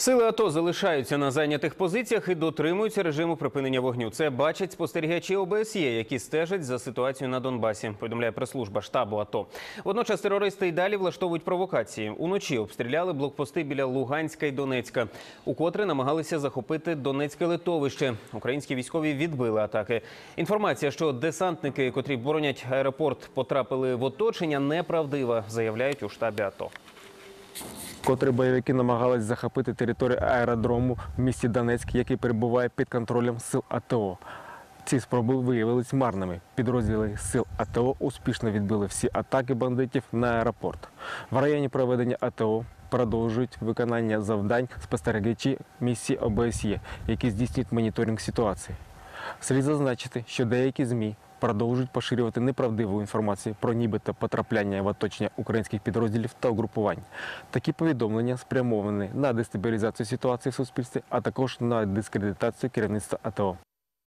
Сили АТО залишаються на зайнятих позиціях і дотримуються режиму припинення вогню. Це бачать спостерігачі ОБСЄ, які стежать за ситуацією на Донбасі. Повідомляє прес-служба штабу АТО. Водночас терористи й далі влаштовують провокації. Уночі обстріляли блокпости біля Луганська і Донецька, укотре намагалися захопити Донецьке литовище. Українські військові відбили атаки. Інформація, що десантники, котрі боронять аеропорт, потрапили в оточення, неправдива, заявляють у штабі АТО. Котрі бойовики намагались захопити територію аеродрому в місті Донецьк, який перебуває під контролем сил АТО. Ці спроби виявились марними. Підрозділи сил АТО успішно відбили всі атаки бандитів на аеропорт. В районі проведення АТО продовжують виконання завдань спостерігачі місії ОБСЄ, які здійснюють моніторинг ситуації. Слід зазначити, що деякі ЗМІ продовжують поширювати неправдиву інформацію про нібито потрапляння в оточення українських підрозділів та угрупувань. Такі повідомлення спрямовані на дестабілізацію ситуації в суспільстві, а також на дискредитацію керівництва АТО.